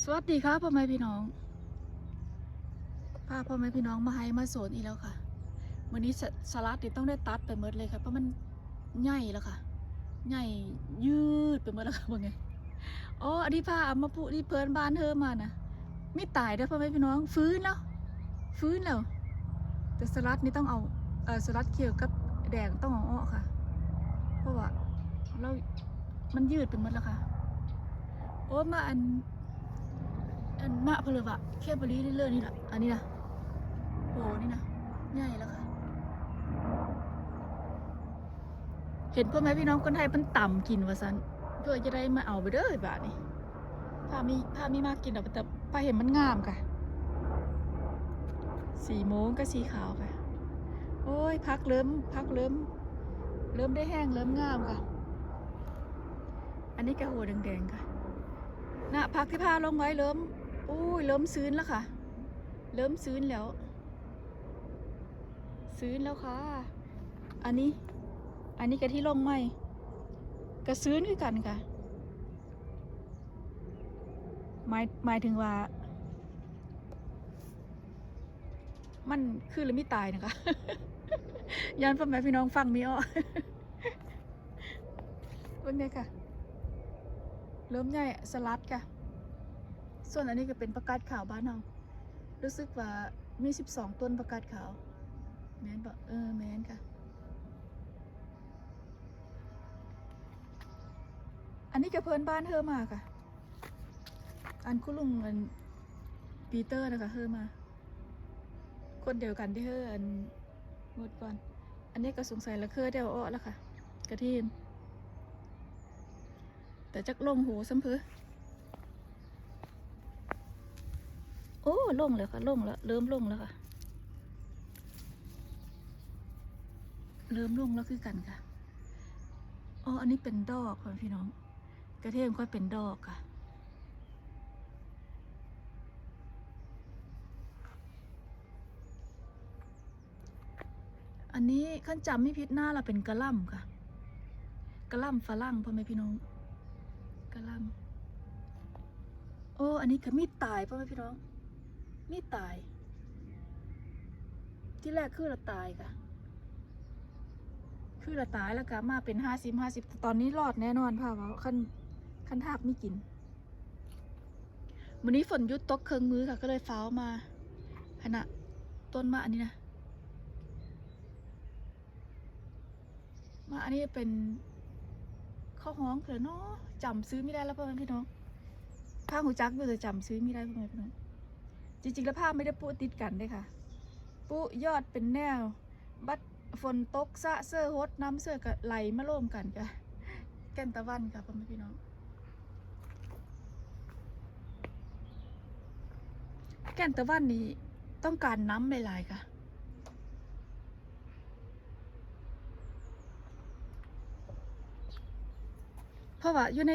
สวัสดีครับพ่อแม่พี่น้องพาพ่อแม่พี่น้องมาให้มาสวนอีกแล้วค่ะวันนี้สลัดนี่ต้องได้ตัดไปหมดเลยค่ะเพราะมันใหญ่แล้วค่ะใหญ่ยืดไปหมดแล้วค่ะว่าไงอ๋ออันนี้พาอามาปุที่เพิ่นบ้านเธอมานะไม่ตายเด้อพ่อแม่พี่น้องฟื้นแล้ว ฟื้นแล้ว แต่สลัดนี่ต้องเอาเออสลัดเขียวกับแดงต้องเอาอ้อค่ะ เพราะว่าเรา มันยืดไปหมดแล้วค่ะ โอ้มาอัน อันมะเพลวะแค่บรีเรื่อยๆนี่แหละอันนี้นะโอ้นี่นะใหญ่แล้วค่ะ เห็นพ่อแม่พี่น้องคนไทยมันต่ำกินว่าซันเพื่อจะได้มาเอาไปเด้อบาทนี่พามีพามีมากกินอาไปแต่พาเห็นมันงามค่ะ สีโมงก็สีขาวค่ะ โอ้ยพักเริ่มพักเริ่ม เริ่มได้แห้งเริ่มงามค่ะ อันนี้กระหัวแดงๆค่ะน่ะพักที่พาลงไว้เริ่ม โอ้ยเริ่มซื้นแล้วค่ะ เริ่มซื้นแล้ว ซื้นแล้วค่ะ อันนี้ อันนี้กะที่ลงไหมกระซื้นคือกันค่ะ หมายหมายถึงว่า มันคือหรือไม่ตายนะคะยันพ่อแม่พี่น้องฟังมีอ้อเบิ่งเนี่ยค่ะ เริ่มใหญ่สลัดค่ะ ส่วนอันนี้ก็เป็นประกาศขาวบ้านเรารู้สึกว่ามี 12 ต้นประกาศขาว แมนบอกเออแมนค่ะ อันนี้ก็เพิ่นบ้านเธอมาค่ะ อันคุณลุงอันปีเตอร์นะคะเธอมา คนเดียวกันที่เธออันหมดก่อน อันนี้ก็สงสัยละเคอเดียวอ้อแล้วค่ะ กระเทียมแต่จักลงหูซ้ำเพอ โอ้ล่งแล้วค่ะล่งแล้ว เริ่มล่งแล้วค่ะ เริ่มล่งแล้วคือกันค่ะอ๋ออันนี้เป็นดอกค่ะพี่น้อง กระเทียมค่อยเป็นดอกค่ะอันนี้ขั้นจำไม่ผิดหน้าเราเป็นกระล่ำค่ะ กระล่ำฝรั่งพ่อแม่พี่น้อง กระหลำโอ้ อันนี้ก็มีดตายพ่อแม่พี่น้อง มีดตาย ที่แรกคือเราตายค่ะ คือเราตายแล้วก็มาเป็นห้าสิบห้าสิบตอนนี้รอดแน่นอนพ่อว่าขั้นขั้นทากไม่กินวันนี้ฝนหยุดตกเครื่องมือค่ะ ก็เลยฟ้าวมาขณะต้นมะอันนี้นะมาอันนี้เป็นข้าวหองเผื่อเนาะจำซื้อไม่ได้แล้วพ่อแม่พี่น้องผ้าหูจักอยู่แต่จำซื้อไม่ได้พ่อแม่พี่น้อง จริงๆแล้วผ้าไม่ได้ปูติดกันเลยค่ะ ปูยอดเป็นแนว บัดฝนตกสะเสื้อฮดน้ำเสื้อก็ไหลมาร่วมกันค่ะแก่นตะวันค่ะพ่อแม่พี่น้อง แก่นตะวันนี้ต้องการน้ำหลายๆค่ะเพราะว่าอยู่ใน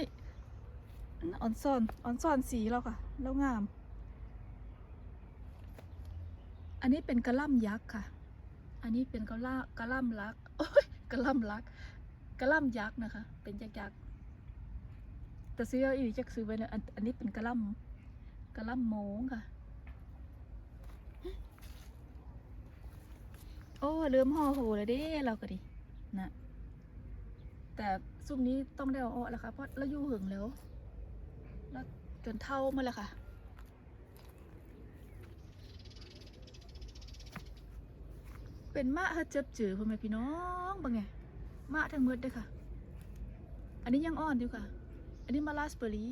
ออนซอนออนซอนสีแล้วค่ะ แล้วงาม อันนี้เป็นกระล่ำยักษ์ค่ะ อันนี้เป็นกระล่ากระล่ำลักโอ้ยกระล่ำลักกระล่ำยักษ์นะคะ เป็นยักษ์ยักษ์แต่ซื้อเอาอีกจะซื้อไว้เลยอันอันนี้เป็นกระล่ำกระล่ำโมงค่ะ โอ้เริ่มห่อโหเลยเด้เราก็ดินะแต่ซุ่มนี้ต้องได้เอาออกแล้วค่ะเพราะเราอยู่หึงแล้วแล้วจนเท่ามาแล้วค่ะ เป็นมะฮะเจ็บจือพ่อแม่พี่น้องบังไงมะทั้งหมดเลยค่ะ อันนี้ยังอ่อนอยู่ค่ะ อันนี้มาลาสเบอรี่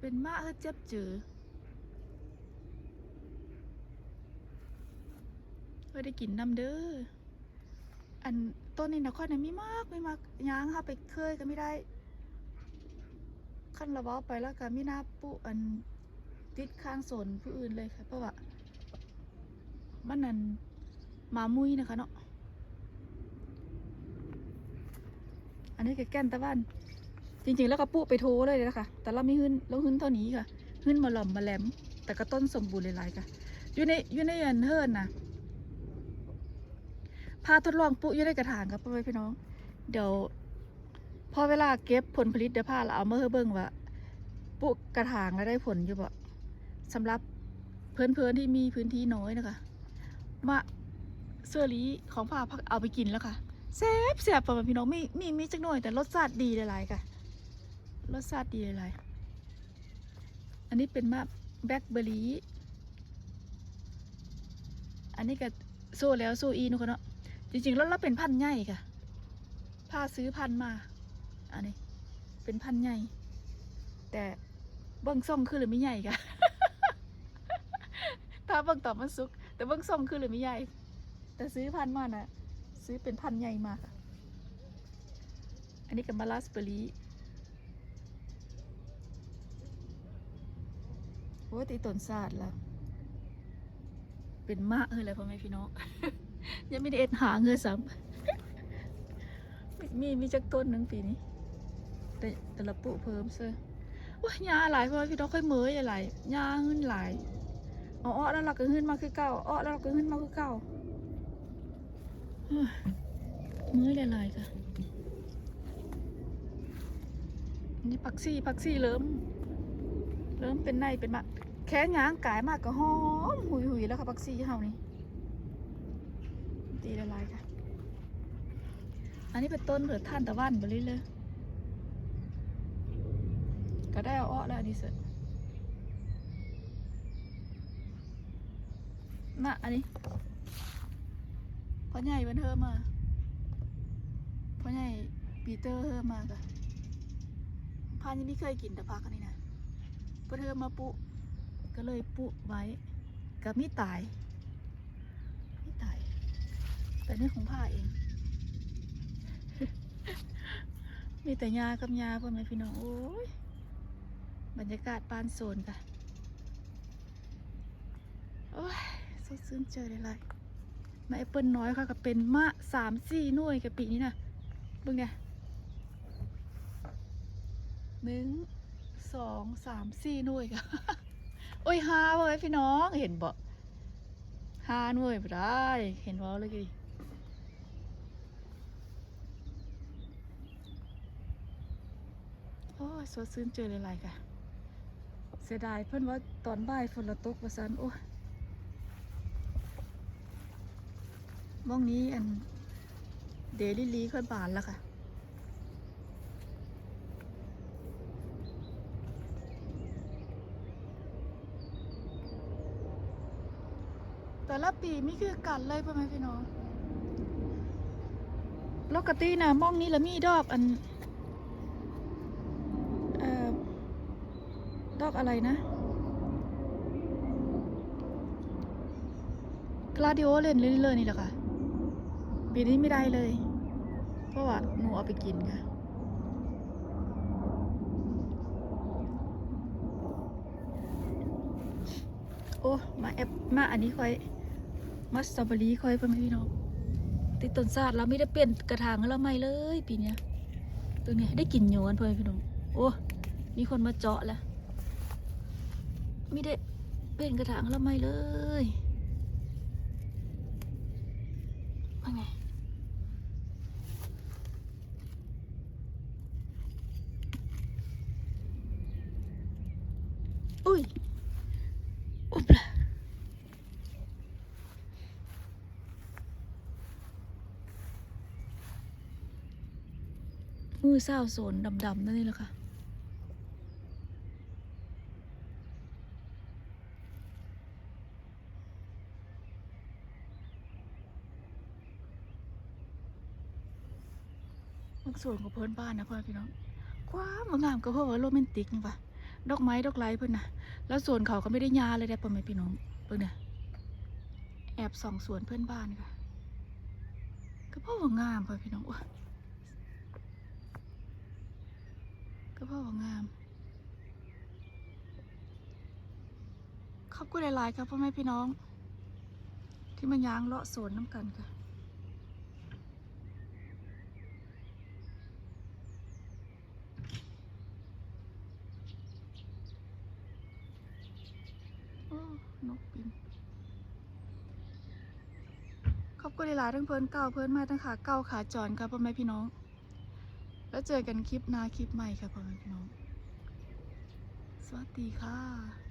เป็นมะฮะเจ็บจือเพื่อได้กินน้ำเด้ออันต้นนี้นะค่อยนะมีมากไม่มากยางค่ะไปเคยก็ไม่ได้ขั้นระเบ้าไปแล้วก็มีหน้าปุอันติดข้างโซนผู้อื่นเลยค่ะเพราะว่า มันนั่นมามุยนะคะเนาะ อันนี้ก็แก้นตะวัน จริงๆ แล้วก็ปุ๊ไปโทเลยนะคะ แต่เราไม่หึ้นเราหึ้นเท่านี้ค่ะหึ้นมาหล่อมมาแหลม แต่ก็ต้นสมบูรณ์หลายๆค่ะ อยู่ในอยู่ในอันเฮิร์นนะพาทดลองปุ๊อยู่ในกระถางครับพ่อแม่พี่น้อง เดี๋ยวพอเวลาเก็บผลผลิตเดี๋ยวพาเราเอามาให้เบิ่งว่าปลูกกระถางแล้วได้ผลอยู่บ่สำหรับเพื่อนๆที่มีพื้นที่น้อยนะคะ มะเสื้อลีของผ่าพักเอาไปกินแล้วค่ะแซ่บแซ่บประมาณพี่น้องมีมีมีจักหน่อยแต่รสชาติดีหลายๆค่ะรสชาติดีหลายๆอันนี้เป็นมะแบล็คเบอร์รี่อันนี้ก็โซแล้วโซอีนุกเนาะจริงๆแล้วเราเป็นพันธุ์ใหญ่ค่ะพาซื้อพันธุ์มา อันนี้ เป็นพันธุ์ใหญ่ แต่เบิ้งส่งคือหรือไม่ใหญ่ค่ะ ถ้าเบิ้งตอบมันสุก แต่เบิ้องส่งคือหรือไม่ใหญ่ แต่ซื้อพันมาน่ะ ซื้อเป็นพันใหญ่มาค่ะ อันนี้กับมาลาสเบอรี่โอ้ตีตนศาสตร์ล้วเป็นมากเลยพ่อแม่พี่น้อง ยังไม่ได้เอ็ดหาเงินซ้ำมีมีมีจักต้นหนึ่งปีนี้ แต่แต่ละปุเพิ่มเสื้อว้ายาหลายเพราะว่าพี่น้องค่อยเมยหลายยาหึ้นหลาย อาอ้อแล้วเราก็หึ้นมาคือเก่าอ้อแล้วเราก็หึ้นมาคือเก่าเฮ้ยเมยลายๆค่ะนี่ปักซี่ปักซี่เริ่ม เริ่มเป็นในเป็นมาแค่ยางกายมากก็หอมหุยหุยแล้วค่ะปักซี่เฮานี่ตีละลายค่ะ อันนี้เป็นต้นเหือท่านตะวันไปเรื่อยๆก็ได้เอาอ้อแล้วอันนี้เสร็จ น่ะอันนี้พ่อใหญ่มันเธอมาพ่อใหญ่ปีเตอร์เธอมากะพานยังไม่เคยกินแต่พักอันนี้นะเพื่อเธอมาปุ ก็เลยปุไว้กับมีตายมีตาย แต่นี่ของผ้าเอง มีแต่ยากับยาเพ่อแม่พี่น้องโอ้ยบรรยากาศปานโซนค่ะโอ้ย สดชื่นเจอเลยเลยมาแอปเปิลน้อยค่ะก็เป็นมะสามสี่หน่วยกับปีนี้นะเบิ่งไงหนึ่งสองสามสี่หน่วยค่ะโอ้ยห้าพ่อแม่พี่น้องเห็นบ่ห้าหน่วยบ่ได้เห็นบ่เลยกี่โอ้สดซื่นเจอหลายๆค่ะ เสียดายเพิ่อนว่าตอนบ่ายฝนละตกว่าซันโอ้ย มองนี้อันเดลิลีค่อยบานแล้วค่ะแต่ละปีมีคือกันเลยพ่อแม่พี่น้องปกตินะมองนี้ละมีดอกอันเอ่อดอกอะไรนะกลาดิโอเลนเรื่อยๆนี่แหละค่ะ ปีนี้ไม่ได้เลย เพราะว่าหนูเอาไปกินค่ะ โอ้ มาแอปมาอันนี้ค่อย มาสตรอเบอรี่ค่อยเพื่อนพี่น้องติดต้นซาดเราไม่ได้เปลี่ยนกระถางแล้วไม่เลย ปีเนี้ยตัวนี้ได้กลิ่นโยนเพื่อนพี่น้อง โอ้มีคนมาเจาะแล้วไม่ได้เป็นกระถางแล้วไม่เลยว่าไง อุ้ย อุ๊บละ มือเศร้าโซนดำๆนั่นนี่แหละค่ะบางส่วนของเพื่อนบ้านนะพ่อพี่น้องความงามก็เพราะว่าโรแมนติกนี่ปะดอกไม้ดอกไม้เพื่อนนะแล้วส่วนเขาก็ไม่ได้ยาเลยแต่พ่อแม่พี่น้องเพื่อนเนี่ยแอบส่องสวนเพื่อนบ้านค่ะก็เพราะว่างามพ่อพี่น้องว้า ก็พราะว่างาม ขอบคุณหลาย ๆครับพ่อแม่พี่น้อง ที่มาย้างเลาะสวนน้ำกันค่ะนกบินขอบคุณหลายๆทั้งเพื่อนเก่าเพื่อนมาทั้งขาเก่าขาจรครับพ่อแม่พี่น้อง แล้วเจอกันคลิปหน้าคลิปใหม่ค่ะพ่อแม่พี่น้อง สวัสดีค่ะ